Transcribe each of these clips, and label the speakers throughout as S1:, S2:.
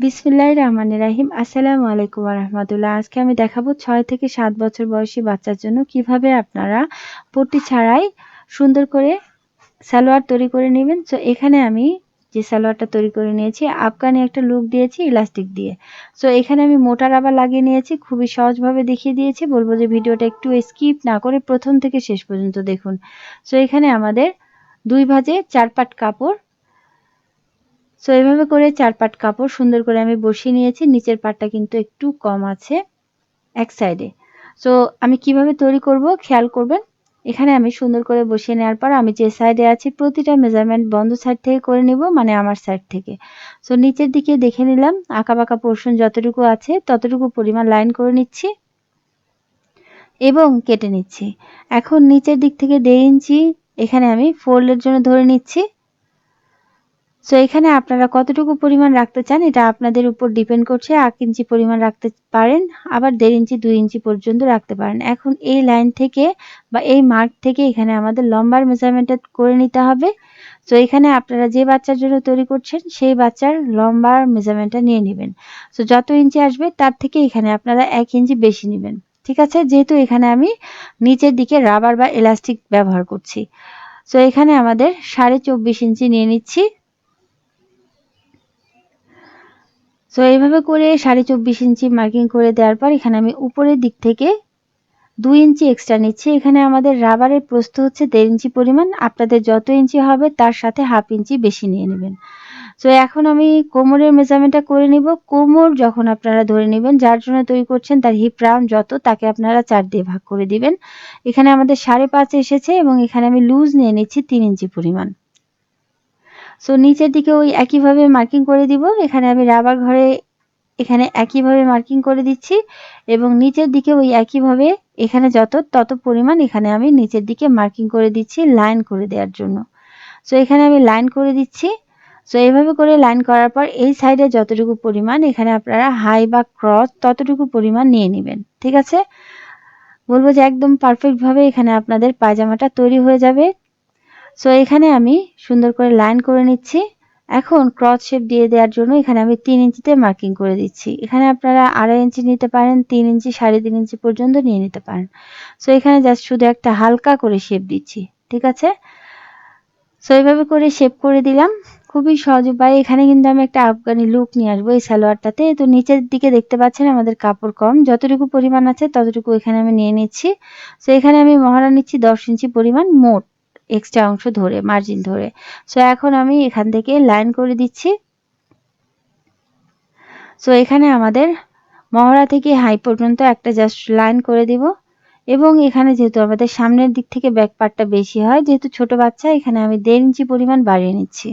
S1: বিসমিল্লাহ রহমান রাহিম। আসসালামু আলাইকুম রহমতুল্লাহ। আজকে আমি দেখাবো ছয় থেকে সাত বছর বয়সী বাচ্চার জন্য কীভাবে আপনারা পট্টি ছাড়াই সুন্দর করে সালোয়ার তৈরি করে নেবেন। তো এখানে আমি যে সালোয়ারটা তৈরি করে নিয়েছি, আফগানি একটা লুক দিয়েছি, ইলাস্টিক দিয়ে। সো এখানে আমি মোটা রাবার লাগিয়ে নিয়েছি, খুবই সহজভাবে দেখিয়ে দিয়েছি। বলব যে ভিডিওটা একটু স্কিপ না করে প্রথম থেকে শেষ পর্যন্ত দেখুন। সো এখানে আমাদের দুই ভাজে চার পাট কাপড় সো এইভাবে করে চার পাট কাপড় সুন্দর করে আমি বসিয়ে নিয়েছি। নিচের পাটটা কিন্তু একটু কম আছে এক সাইডে সো আমি কীভাবে তৈরি করব খেয়াল করবেন? এখানে আমি সুন্দর করে বসিয়ে নেওয়ার পর আমি যে সাইডে আছি প্রতিটা মেজারমেন্ট বন্ধ সাইড থেকে করে নিব মানে আমার সাইড থেকে। সো নিচের দিকে দেখে নিলাম আঁকা বাঁকা পোর্শন যতটুকু আছে ততটুকু পরিমাণ লাইন করে নিচ্ছি এবং কেটে নিচ্ছি। এখন নিচের দিক থেকে দেড় ইঞ্চি এখানে আমি ফোল্ডের জন্য ধরে নিচ্ছি। সো এখানে আপনারা কতটুকু পরিমাণ রাখতে চান, এটা আপনাদের উপর ডিপেন্ড করছে এক ইঞ্চি পরিমাণ রাখতে পারেন, আবার দেড় ইঞ্চি, দুই ইঞ্চি পর্যন্ত রাখতে পারেন। এখন এই লাইন থেকে বা এই মার্ক থেকে এখানে আমাদের লম্বার মেজারমেন্টটা করে নিতে হবে। সো এখানে আপনারা যে বাচ্চার জন্য তৈরি করছেন, সেই বাচ্চার লম্বার মেজারমেন্টটা নিয়ে নেবেন। সো যত ইঞ্চি আসবে, তার থেকে এখানে আপনারা এক ইঞ্চি বেশি নেবেন। ঠিক আছে? যেহেতু এখানে আমি নিচের দিকে রাবার বা এলাস্টিক ব্যবহার করছি। সো এখানে আমাদের সাড়ে চব্বিশ ইঞ্চি নিয়ে নিচ্ছি। সো এইভাবে করে সাড়ে চব্বিশ ইঞ্চি মার্কিং করে দেওয়ার পর এখানে আমি উপরের দিক থেকে দুই ইঞ্চি এক্সট্রা নিচ্ছি। এখানে আমাদের রাবারের প্রস্থ হচ্ছে দেড় ইঞ্চি পরিমাণ। আপনাদের যত ইঞ্চি হবে তার সাথে হাফ ইঞ্চি বেশি নিয়ে নেবেন। সো এখন আমি কোমরের মেজারমেন্টটা করে নিব। কোমর যখন আপনারা ধরে নেবেন, যার জন্য তৈরি করছেন তার হিপ রাউন্ড যত, তাকে আপনারা চার দিয়ে ভাগ করে দিবেন। এখানে আমাদের সাড়ে পাঁচ এসেছে এবং এখানে আমি লুজ নিয়ে নিচ্ছি তিন ইঞ্চি পরিমাণ। সো নিচের দিকে ওই একইভাবে মার্কিং করে দিব। এখানে আমি রাবার ঘরে এখানে একইভাবে মার্কিং করে দিচ্ছি এবং নিচের দিকে ওই একইভাবে এখানে যত, তত পরিমাণ এখানে আমি নিচের দিকে মার্কিং করে দিচ্ছি লাইন করে দেওয়ার জন্য। সো এখানে আমি লাইন করে দিচ্ছি। সো এইভাবে করে লাইন করার পর এই সাইডে যতটুকু পরিমাণ এখানে আপনারা হাই বা ক্রস ততটুকু পরিমাণ নিয়ে নেবেন। ঠিক আছে? বলব যে একদম পারফেক্টভাবে এখানে আপনাদের পায়জামাটা তৈরি হয়ে যাবে। সো এখানে আমি সুন্দর করে লাইন করে নিচ্ছি। এখন ক্রস শেপ দিয়ে দেওয়ার জন্য এখানে আমি তিন ইঞ্চিতে মার্কিং করে দিচ্ছি। এখানে আপনারা আড়াই ইঞ্চি নিতে পারেন, তিন ইঞ্চি, সাড়ে তিন ইঞ্চি পর্যন্ত নিয়ে নিতে পারেন। সো এখানে জাস্ট শুধু একটা হালকা করে শেপ দিচ্ছি, ঠিক আছে? সো এইভাবে করে শেপ করে দিলাম। খুবই সহজ উপায়। এখানে কিন্তু আমি একটা আফগানি লুক নিয়ে আসব এই সালোয়ারটাতে। তো নিচের দিকে দেখতে পাচ্ছেন আমাদের কাপড় কম। যতটুকু পরিমাণ আছে ততটুকু এখানে আমি নিয়ে নিচ্ছি। সো এখানে আমি মহড়া নিচ্ছি দশ ইঞ্চি পরিমাণ মোট। এক্সট্রা অংশ ধরে মার্জিন ধরে। সো এখন আমি এখান থেকে লাইন করে দিচ্ছি। সো এখানে আমাদের মহড়া থেকে হাই পর্যন্ত একটা জাস্ট লাইন করে দিব। এবং এখানে যেহেতু আমাদের সামনের দিক থেকে ব্যাক পার্টটা বেশি হয়, যেহেতু ছোট বাচ্চা, এখানে আমি দেড় ইঞ্চি পরিমাণ বাড়িয়ে নিচ্ছি।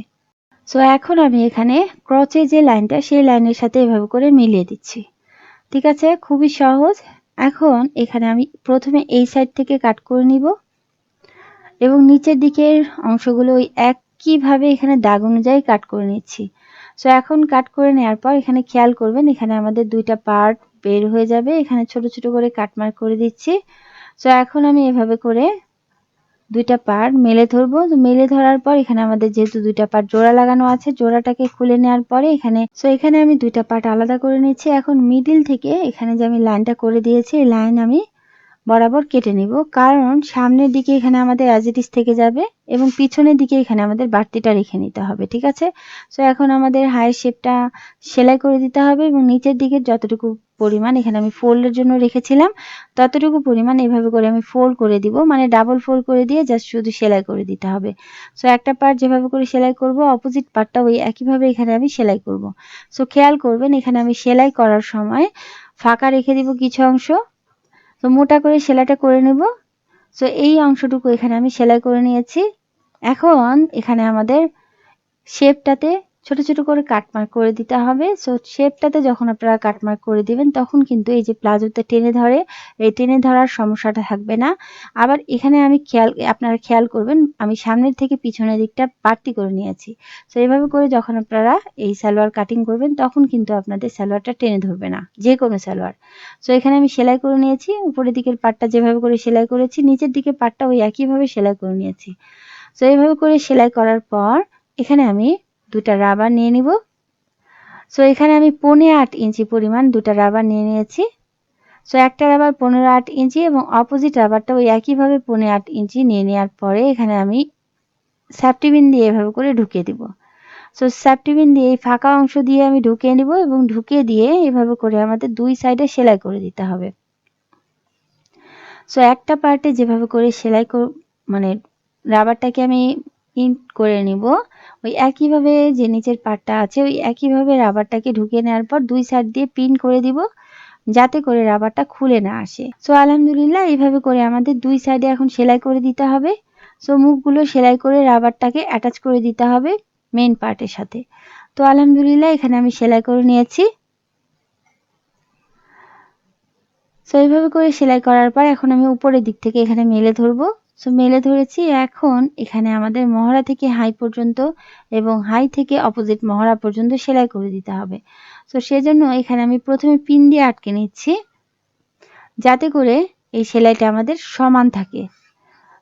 S1: সো এখন আমি এখানে ক্রচে যে লাইনটা সেই লাইনের সাথে এভাবে করে মিলিয়ে দিচ্ছি। ঠিক আছে? খুবই সহজ। এখন এখানে আমি প্রথমে এই সাইড থেকে কাট করে নিব। এবং নিচের দিকের অংশগুলো ওই একইভাবে এখানে দাগ অনুযায়ী কাট করে নিচ্ছি। সো এখন কাট করে নেওয়ার পর এখানে খেয়াল করবেন, এখানে আমাদের দুইটা পার্ট বের হয়ে যাবে। এখানে ছোট ছোট করে কাটমার্ক করে দিচ্ছি। সো এখন আমি এভাবে করে দুইটা পার্ট মেলে ধরবো। মেলে ধরার পর এখানে আমাদের যেহেতু দুইটা পার্ট জোড়া লাগানো আছে, জোড়াটাকে খুলে নেওয়ার পরে এখানে সো এখানে আমি দুইটা পার্ট আলাদা করে নিচ্ছি। এখন মিডিল থেকে এখানে যে আমি লাইনটা করে দিয়েছি, এই লাইন আমি বরাবর কেটে নিব। কারণ সামনের দিকে এখানে আমাদের অ্যাজিটিস থেকে যাবে এবং পিছনের দিকে এখানে আমাদের বাড়তিটা রেখে নিতে হবে, ঠিক আছে? সো এখন আমাদের হাই শেপটা সেলাই করে দিতে হবে এবং নিচের দিকে যতটুকু পরিমাণ এখানে আমি ফোল্ডের জন্য রেখেছিলাম, ততটুকু পরিমাণ এভাবে করে আমি ফোল্ড করে দিব। মানে ডাবল ফোল্ড করে দিয়ে জাস্ট শুধু সেলাই করে দিতে হবে। সো একটা পার্ট যেভাবে করে সেলাই করব অপোজিট পার্টটা ওই একইভাবে এখানে আমি সেলাই করব। সো খেয়াল করবেন, এখানে আমি সেলাই করার সময় ফাঁকা রেখে দিব কিছু অংশ। তো মোটা করে সেলাইটা করে নেব। সো এই অংশটুকু এখানে আমি সেলাই করে নিয়েছি। এখন এখানে আমাদের শেপটাতে ছোট ছোট করে কাটমার্ক করে দিতে হবে। সো শেপটাতে যখন আপনারা কাটমার্ক করে দিবেন, তখন কিন্তু এই যে প্লাজোতে টেনে ধরে, এই টেনে ধরার সমস্যাটা থাকবে না। আবার এখানে আমি খেয়াল, আপনারা খেয়াল করবেন, আমি সামনের থেকে পিছনের দিকটা বাড়তি করে নিয়েছি। সো এইভাবে করে যখন আপনারা এই সালোয়ার কাটিং করবেন, তখন কিন্তু আপনাদের সালোয়ারটা টেনে ধরবে না, যে কোনো সালোয়ার। সো এখানে আমি সেলাই করে নিয়েছি, উপরের দিকের পাটটা যেভাবে করে সেলাই করেছি, নিচের দিকে পাটটা ওই একইভাবে সেলাই করে নিয়েছি। সো এইভাবে করে সেলাই করার পর, এখানে আমি দুটা রাবার নিয়ে নিব। সো এখানে আমি পনে আট ইঞ্চি পরিমাণ দুটা রাবার নিয়ে নিয়েছি। সো একটা রাবার পনেরো আট ইঞ্চি এবং অপোজিট রাবারটা ওই একইভাবে পনে আট ইঞ্চি নিয়ে নেওয়ার পরে এখানে আমি স্যাপটিবিন দিয়ে এভাবে করে ঢুকিয়ে দিব। সো স্যাপটিবিন দিয়ে এই ফাঁকা অংশ দিয়ে আমি ঢুকিয়ে নিব এবং ঢুকিয়ে দিয়ে এভাবে করে আমাদের দুই সাইডে সেলাই করে দিতে হবে। সো একটা পার্টে যেভাবে করে সেলাই মানে রাবারটাকে আমি ইন করে নিব। ওই একইভাবে যে নিচের পার্টটা আছে, ওই একইভাবে রাবারটাকে ঢুকিয়ে নেওয়ার পর দুই সাইড দিয়ে পিন করে দিব, যাতে করে রাবারটা খুলে না আসে। সো আলহামদুলিল্লাহ এইভাবে করে আমাদের দুই সাইডে এখন সেলাই করে দিতে হবে। সো মুখগুলো সেলাই করে রাবারটাকে অ্যাটাচ করে দিতে হবে মেন পার্টের সাথে। তো, আলহামদুলিল্লাহ এখানে আমি সেলাই করে নিয়েছি। সো এইভাবে করে সেলাই করার পর এখন আমি উপরের দিক থেকে এখানে মেলে ধরবো। সো মেলে ধরেছি, এখন এখানে আমাদের মহড়া থেকে হাই পর্যন্ত এবং হাই থেকে অপোজিট মহড়া পর্যন্ত সেলাই করে দিতে হবে। সো সেজন্য এখানে আমি প্রথমে পিন দিয়ে আটকে নিচ্ছি, যাতে করে এই সেলাইটা আমাদের সমান থাকে।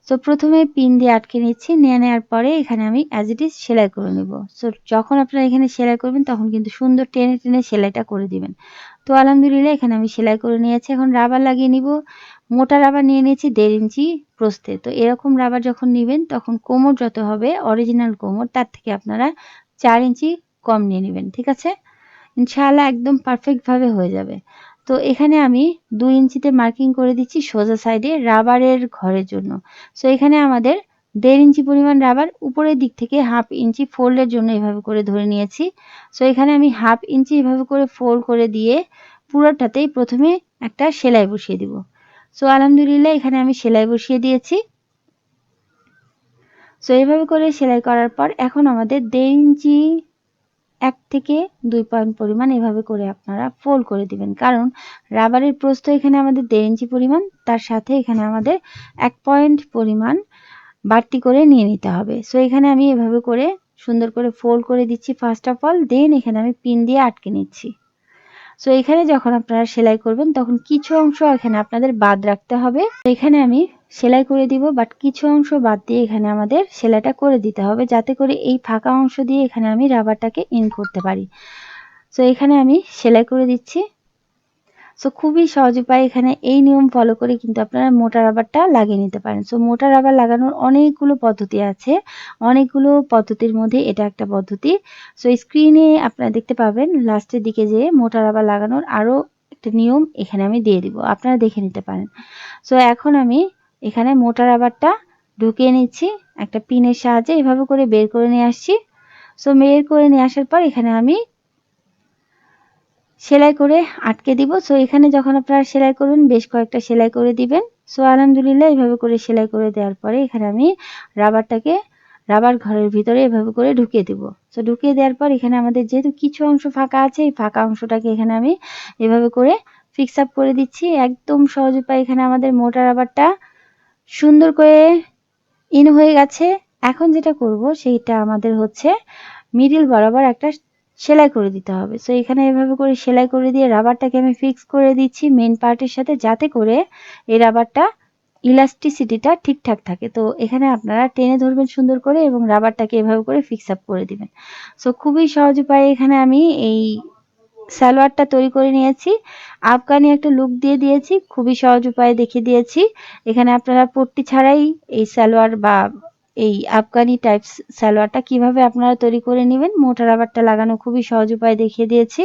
S1: সো প্রথমে পিন দিয়ে আটকে নিচ্ছি, নিয়ে নেওয়ার পরে এখানে আমি অ্যাজ ইট ইজ সেলাই করে নেব। সো যখন আপনারা এখানে সেলাই করবেন, তখন কিন্তু সুন্দর টেনে টেনে সেলাইটা করে দিবেন। তো, আলহামদুলিল্লাহ, এখানে আমি সেলাই করে নিয়েছি। এখন রাবার লাগিয়ে নিব। মোটা রাবার নিয়ে নিয়েছি দেড় ইঞ্চি প্রস্তে তো এরকম রাবার যখন নেবেন, তখন কোমর যত হবে অরিজিনাল কোমর, তার থেকে আপনারা চার ইঞ্চি কম নিয়ে নেবেন, ঠিক আছে? ইনশাআল্লাহ একদম পারফেক্টভাবে হয়ে যাবে। তো এখানে আমি দুই ইঞ্চিতে মার্কিং করে দিচ্ছি সোজা সাইডে রাবারের ঘরের জন্য। সো এখানে আমাদের দেড় ইঞ্চি পরিমাণ রাবার উপরের দিক থেকে হাফ ইঞ্চি ফোল্ডের জন্য এভাবে করে ধরে নিয়েছি। সো এখানে আমি হাফ ইঞ্চি এভাবে করে ফোল্ড করে দিয়ে পুরোটাতেই প্রথমে একটা সেলাই বসিয়ে দিব। সো আলহামদুলিল্লাহ, এখানে আমি সেলাই বসিয়ে দিয়েছি। সো এইভাবে করে সেলাই করার পর এখন আমাদের দেড় ইঞ্চি এক থেকে দুই পয়েন্ট পরিমাণ এভাবে করে আপনারা ফোল্ড করে দিবেন। কারণ রাবারের প্রস্থ এখানে আমাদের দেড় ইঞ্চি পরিমাণ, তার সাথে এখানে আমাদের এক পয়েন্ট পরিমাণ বাড়তি করে নিয়ে নিতে হবে। সো এখানে আমি এভাবে করে সুন্দর করে ফোল্ড করে দিচ্ছি ফার্স্ট অফ অল দেন এখানে আমি পিন দিয়ে আটকে নিচ্ছি। সো এখানে যখন আপনারা সেলাই করবেন, তখন কিছু অংশ এখানে আপনাদের বাদ রাখতে হবে। এখানে আমি সেলাই করে দিব বাট কিছু অংশ বাদ দিয়ে এখানে আমাদের সেলাইটা করে দিতে হবে, যাতে করে এই ফাঁকা অংশ দিয়ে এখানে আমি রাবারটাকে ইন করতে পারি। সো এখানে আমি সেলাই করে দিচ্ছি। সো খুবই সহজ উপায় এখানে এই নিয়ম ফলো করে কিন্তু আপনারা মোটা রাবারটা লাগিয়ে নিতে পারেন। সো মোটা রাবার লাগানোর অনেকগুলো পদ্ধতি আছে। অনেকগুলো পদ্ধতির মধ্যে এটা একটা পদ্ধতি। সো স্ক্রিনে আপনারা দেখতে পাবেন লাস্টের দিকে যে মোটা রাবার লাগানোর আরও একটা নিয়ম এখানে আমি দিয়ে দিব। আপনারা দেখে নিতে পারেন। সো এখন আমি এখানে মোটা রাবারটা ঢুকিয়ে নিচ্ছি। একটা পিনের সাহায্যে এভাবে করে বের করে নিয়ে আসছি। সো বের করে নিয়ে আসার পর এখানে আমি সেলাই করে আটকে দিব। সো এখানে যখন আপনারা সেলাই করবেন বেশ কয়েকটা সেলাই করে দিবেন। সো আলহামদুলিল্লাহ এইভাবে করে সেলাই করে দেওয়ার পরে এখানে আমি রাবারটাকে রাবার ঘরের ভিতরে এভাবে করে ঢুকিয়ে দিব। সো ঢুকিয়ে দেওয়ার পর এখানে আমাদের যেহেতু কিছু অংশ ফাঁকা আছে, এই ফাঁকা অংশটাকে এখানে আমি এভাবে করে ফিক্স আপ করে দিচ্ছি। একদম সহজ উপায় এখানে আমাদের মোটা রাবারটা সুন্দর করে ইন হয়ে গেছে। এখন যেটা করব, সেইটা আমাদের হচ্ছে মিডিল বরাবর একটা সেলাই করে দিতে হবে। সো এখানে এভাবে করে সেলাই করে দিয়ে রাবারটাকে আমি ফিক্স করে দিচ্ছি মেন পার্টের সাথে, যাতে করে এই রাবারটা ইলাস্টিসিটিটা ঠিকঠাক থাকে। তো, এখানে আপনারা টেনে ধরবেন সুন্দর করে এবং রাবারটাকে এভাবে করে ফিক্স আপ করে দিবেন। সো খুবই সহজ উপায়ে এখানে আমি এই সালোয়ারটা তৈরি করে নিয়েছি। আফগানি একটা লুক দিয়ে দিয়েছি, খুবই সহজ উপায়ে দেখিয়ে দিয়েছি। এখানে আপনারা পট্টি ছাড়াই এই সালোয়ার বা এই আফগানি টাইপ সালোয়ারটা কীভাবে আপনারা তৈরি করে নেবেন? মোটা রাবারটা লাগানো খুবই সহজ উপায় দেখিয়ে দিয়েছি।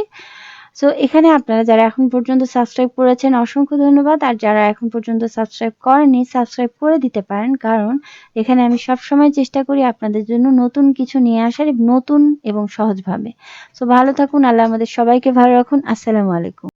S1: সো এখানে আপনারা যারা এখন পর্যন্ত সাবস্ক্রাইব করেছেন, অসংখ্য ধন্যবাদ। আর যারা এখন পর্যন্ত সাবস্ক্রাইব করেনি সাবস্ক্রাইব করে দিতে পারেন। কারণ, এখানে আমি সব সময় চেষ্টা করি আপনাদের জন্য নতুন কিছু নিয়ে আসার নতুন এবং সহজভাবে। সো ভালো থাকুন, আল্লাহ আমাদের সবাইকে ভালো রাখুন। আসসালামু আলাইকুম।